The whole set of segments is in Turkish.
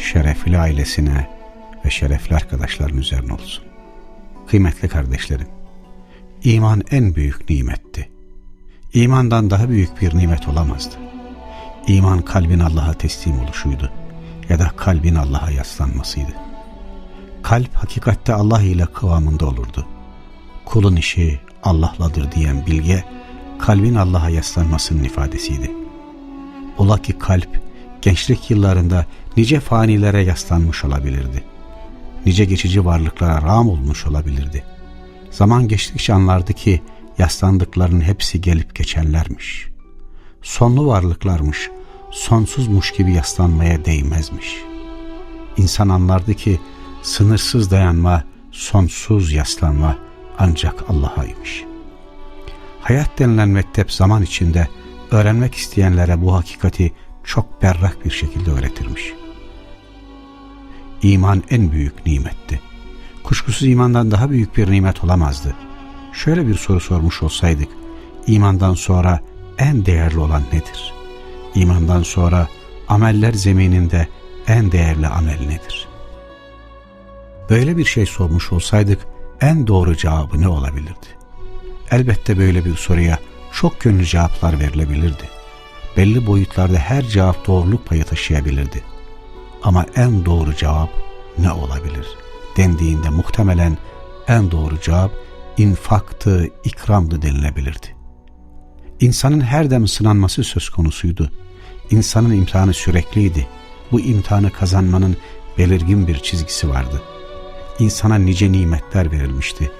şerefli ailesine ve şerefli arkadaşların üzerine olsun. Kıymetli kardeşlerim, iman en büyük nimetti. İmandan daha büyük bir nimet olamazdı. İman kalbin Allah'a teslim oluşuydu ya da kalbin Allah'a yaslanmasıydı. Kalp hakikatte Allah ile kıvamında olurdu. Kulun işi Allah'ladır diyen bilge, kalbin Allah'a yaslanmasının ifadesiydi. Ola ki kalp, gençlik yıllarında nice fanilere yaslanmış olabilirdi. Nice geçici varlıklara ram olmuş olabilirdi. Zaman geçtikçe anlardı ki yaslandıklarının hepsi gelip geçenlermiş. Sonlu varlıklarmış, sonsuzmuş gibi yaslanmaya değmezmiş. İnsan anlardı ki sınırsız dayanma, sonsuz yaslanma ancak Allah'aymış. Hayat denilen mektep zaman içinde öğrenmek isteyenlere bu hakikati çok berrak bir şekilde öğretirmiş. İman en büyük nimetti. Kuşkusuz imandan daha büyük bir nimet olamazdı. Şöyle bir soru sormuş olsaydık, imandan sonra en değerli olan nedir? İmandan sonra ameller zemininde en değerli amel nedir? Böyle bir şey sormuş olsaydık en doğru cevabı ne olabilirdi? Elbette böyle bir soruya çok yönlü cevaplar verilebilirdi. Belli boyutlarda her cevap doğruluk payı taşıyabilirdi. Ama en doğru cevap ne olabilir? Dendiğinde muhtemelen en doğru cevap infaktı, ikramdı denilebilirdi. İnsanın her dem sınanması söz konusuydu. İnsanın imtihanı sürekliydi. Bu imtihanı kazanmanın belirgin bir çizgisi vardı. İnsana nice nimetler verilmişti.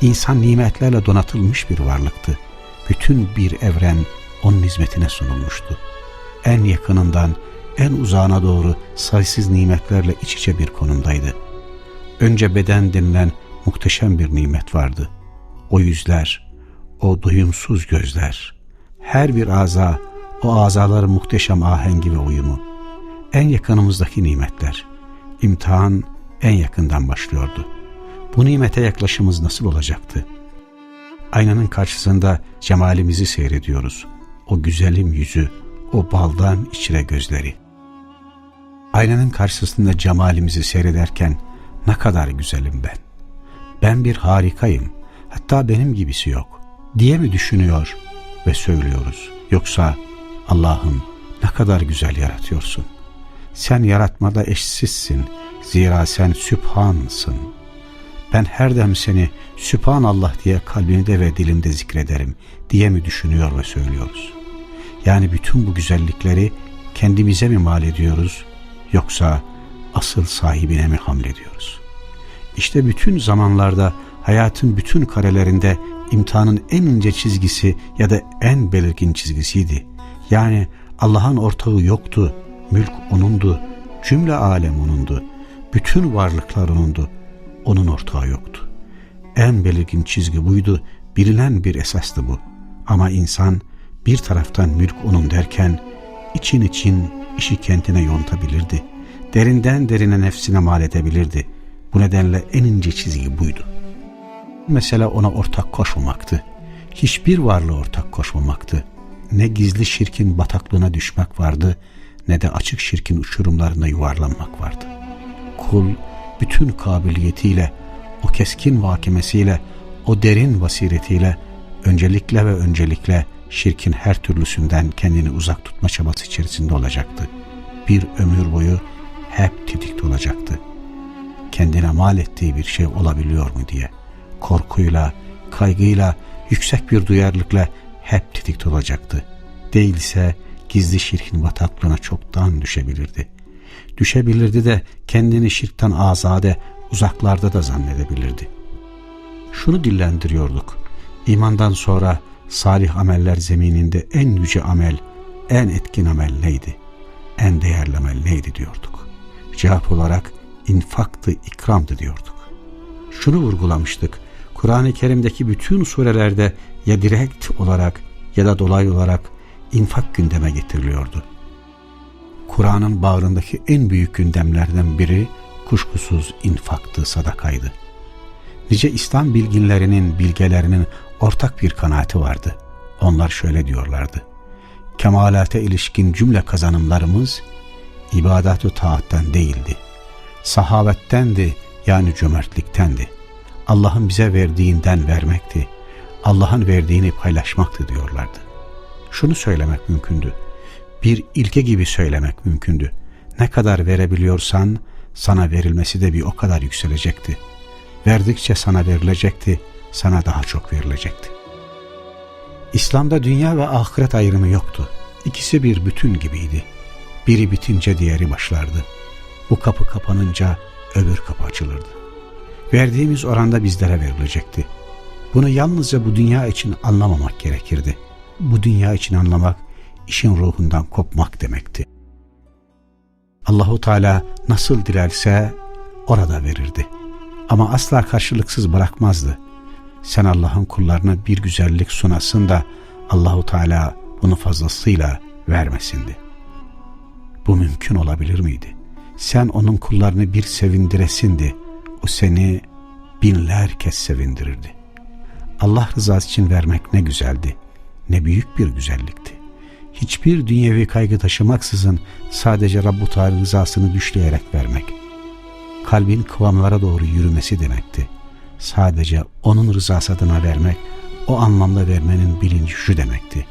İnsan nimetlerle donatılmış bir varlıktı. Bütün bir evren onun hizmetine sunulmuştu. En yakınından en uzağına doğru sayısız nimetlerle iç içe bir konumdaydı. Önce beden denilen muhteşem bir nimet vardı. O yüzler, o duyumsuz gözler, her bir aza, o azaların muhteşem ahengi ve uyumu, en yakınımızdaki nimetler, imtihan en yakından başlıyordu. Bu nimete yaklaşımız nasıl olacaktı? Aynanın karşısında cemalimizi seyrediyoruz. O güzelim yüzü, o baldan içire gözleri. Aynanın karşısında cemalimizi seyrederken ne kadar güzelim ben. Ben bir harikayım, hatta benim gibisi yok diye mi düşünüyor ve söylüyoruz. Yoksa Allah'ım ne kadar güzel yaratıyorsun. Sen yaratmada eşsizsin, zira sen Sübhansın. Ben her dem seni Sübhanallah diye kalbimde ve dilimde zikrederim diye mi düşünüyor ve söylüyoruz. Yani bütün bu güzellikleri kendimize mi mal ediyoruz yoksa asıl sahibine mi hamlediyoruz? İşte bütün zamanlarda hayatın bütün karelerinde imtihanın en ince çizgisi ya da en belirgin çizgisiydi. Yani Allah'ın ortağı yoktu, mülk O'nundu, cümle alem O'nundu, bütün varlıklar O'nundu, O'nun ortağı yoktu. En belirgin çizgi buydu, bilinen bir esastı bu. Ama insan bir taraftan mülk O'nun derken, için için işi kendine yontabilirdi. Derinden derine nefsine mal edebilirdi. Bu nedenle en ince çizgi buydu. Mesela ona ortak koşmamaktı. Hiçbir varlığı ortak koşmamaktı. Ne gizli şirkin bataklığına düşmek vardı, ne de açık şirkin uçurumlarına yuvarlanmak vardı. Kul bütün kabiliyetiyle, o keskin vakimesiyle, o derin basiretiyle öncelikle ve öncelikle şirkin her türlüsünden kendini uzak tutma çabası içerisinde olacaktı. Bir ömür boyu hep tetikte olacaktı. Kendine mal ettiği bir şey olabiliyor mu diye. Korkuyla, kaygıyla, yüksek bir duyarlılıkla hep tetikte olacaktı. Değilse gizli şirkin bataklığına çoktan düşebilirdi. Düşebilirdi de kendini şirkten azade, uzaklarda da zannedebilirdi. Şunu dillendiriyorduk. İmandan sonra salih ameller zemininde en yüce amel, en etkin amel neydi? En değerli amel neydi diyorduk. Cevap olarak infaktı, ikramdı diyorduk. Şunu vurgulamıştık. Kur'an-ı Kerim'deki bütün surelerde ya direkt olarak ya da dolaylı olarak infak gündeme getiriliyordu. Kur'an'ın bağrındaki en büyük gündemlerden biri kuşkusuz infaktı, sadakaydı. Nice İslam bilginlerinin, bilgelerinin ortak bir kanaati vardı. Onlar şöyle diyorlardı. Kemalate ilişkin cümle kazanımlarımız ibadat-ı taattan değildi. Sahavettendi yani cömertliktendi. Allah'ın bize verdiğinden vermekti. Allah'ın verdiğini paylaşmaktı diyorlardı. Şunu söylemek mümkündü. Bir ilke gibi söylemek mümkündü. Ne kadar verebiliyorsan sana verilmesi de bir o kadar yükselecekti. Verdikçe sana verilecekti, sana daha çok verilecekti. İslam'da dünya ve ahiret ayrımı yoktu. İkisi bir bütün gibiydi. Biri bitince diğeri başlardı. Bu kapı kapanınca öbür kapı açılırdı. Verdiğimiz oranda bizlere verilecekti. Bunu yalnızca bu dünya için anlamamak gerekirdi. Bu dünya için anlamak, işin ruhundan kopmak demekti. Allahu Teala nasıl dilerse orada verirdi. Ama asla karşılıksız bırakmazdı. Sen Allah'ın kullarına bir güzellik sunasın da Allahu Teala bunu fazlasıyla vermesindi. Bu mümkün olabilir miydi? Sen onun kullarını bir sevindiresindi. O seni binler kez sevindirirdi. Allah rızası için vermek ne güzeldi. Ne büyük bir güzellikti. Hiçbir dünyevi kaygı taşımaksızın sadece Rabbu Teala rızasını düşleyerek vermek. Kalbin kıvamlara doğru yürümesi demekti. Sadece onun rızası adına vermek, o anlamda vermenin bilinci şu demekti.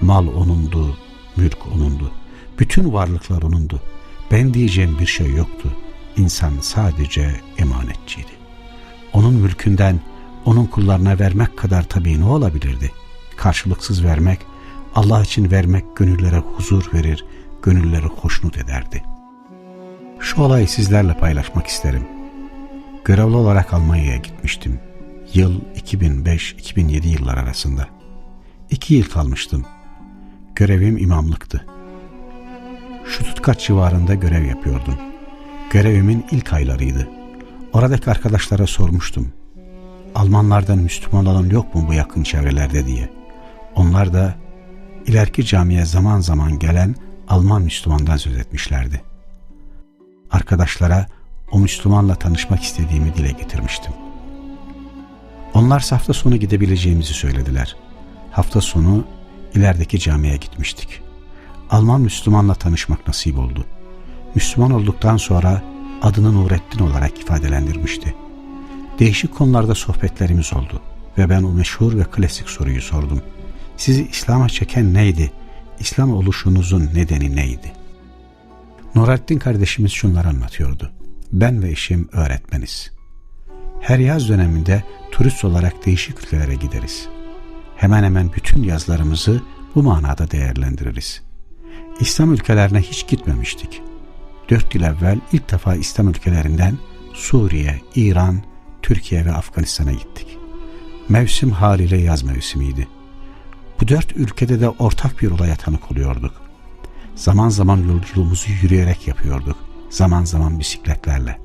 Mal onundu, mülk onundu. Bütün varlıklar onundu. Ben diyeceğim bir şey yoktu. İnsan sadece emanetçiydi. Onun mülkünden onun kullarına vermek kadar tabii ne olabilirdi? Karşılıksız vermek, Allah için vermek gönüllere huzur verir, gönülleri hoşnut ederdi. Şu olayı sizlerle paylaşmak isterim. Görevli olarak Almanya'ya gitmiştim. Yıl 2005-2007 yıllar arasında. İki yıl kalmıştım. Görevim imamlıktı. Şututkat civarında görev yapıyordum. Görevimin ilk aylarıydı. Oradaki arkadaşlara sormuştum. Almanlardan Müslüman olan yok mu bu yakın çevrelerde diye. Onlar da ileriki camiye zaman zaman gelen Alman Müslümandan söz etmişlerdi. Arkadaşlara o Müslümanla tanışmak istediğimi dile getirmiştim. Onlar hafta sonu gidebileceğimizi söylediler. Hafta sonu ilerideki camiye gitmiştik. Alman Müslümanla tanışmak nasip oldu. Müslüman olduktan sonra adını Nurettin olarak ifadelendirmişti. Değişik konularda sohbetlerimiz oldu ve ben o meşhur ve klasik soruyu sordum. Sizi İslam'a çeken neydi? İslam oluşunuzun nedeni neydi? Nurettin kardeşimiz şunları anlatıyordu. Ben ve eşim öğretmeniz. Her yaz döneminde turist olarak değişik ülkelere gideriz. Hemen hemen bütün yazlarımızı bu manada değerlendiririz. İslam ülkelerine hiç gitmemiştik. Dört yıl evvel ilk defa İslam ülkelerinden Suriye, İran, Türkiye ve Afganistan'a gittik. Mevsim haliyle yaz mevsimiydi. Bu dört ülkede de ortak bir olaya tanık oluyorduk. Zaman zaman yolculuğumuzu yürüyerek yapıyorduk. Zaman zaman bisikletlerle.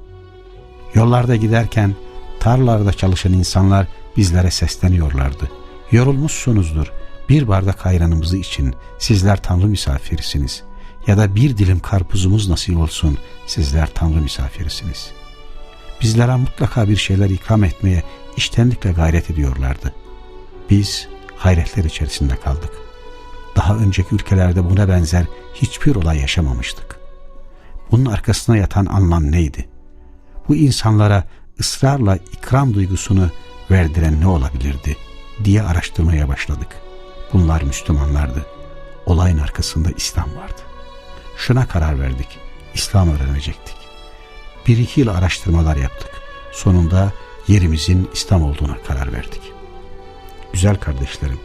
Yollarda giderken tarlalarda çalışan insanlar bizlere sesleniyorlardı. Yorulmuşsunuzdur. Bir bardak ayranımızı için sizler Tanrı misafirisiniz. Ya da bir dilim karpuzumuz nasip olsun sizler Tanrı misafirisiniz. Bizlere mutlaka bir şeyler ikram etmeye iştenlikle gayret ediyorlardı. Biz hayretler içerisinde kaldık. Daha önceki ülkelerde buna benzer hiçbir olay yaşamamıştık. Bunun arkasına yatan anlam neydi? Bu insanlara ısrarla ikram duygusunu verdiren ne olabilirdi diye araştırmaya başladık. Bunlar Müslümanlardı. Olayın arkasında İslam vardı. Şuna karar verdik. İslam öğrenecektik. Bir iki yıl araştırmalar yaptık. Sonunda yerimizin İslam olduğuna karar verdik. Güzel kardeşlerim,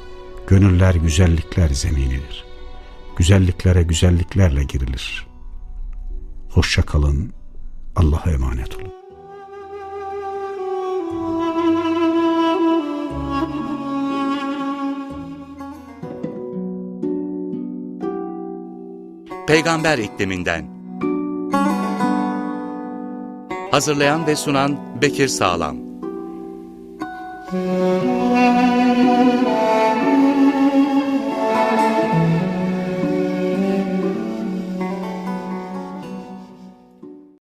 gönüller güzellikler zeminidir. Güzelliklere güzelliklerle girilir. Hoşça kalın, Allah'a emanet olun. Peygamber ikliminden Hazırlayan ve sunan Bekir Sağlam.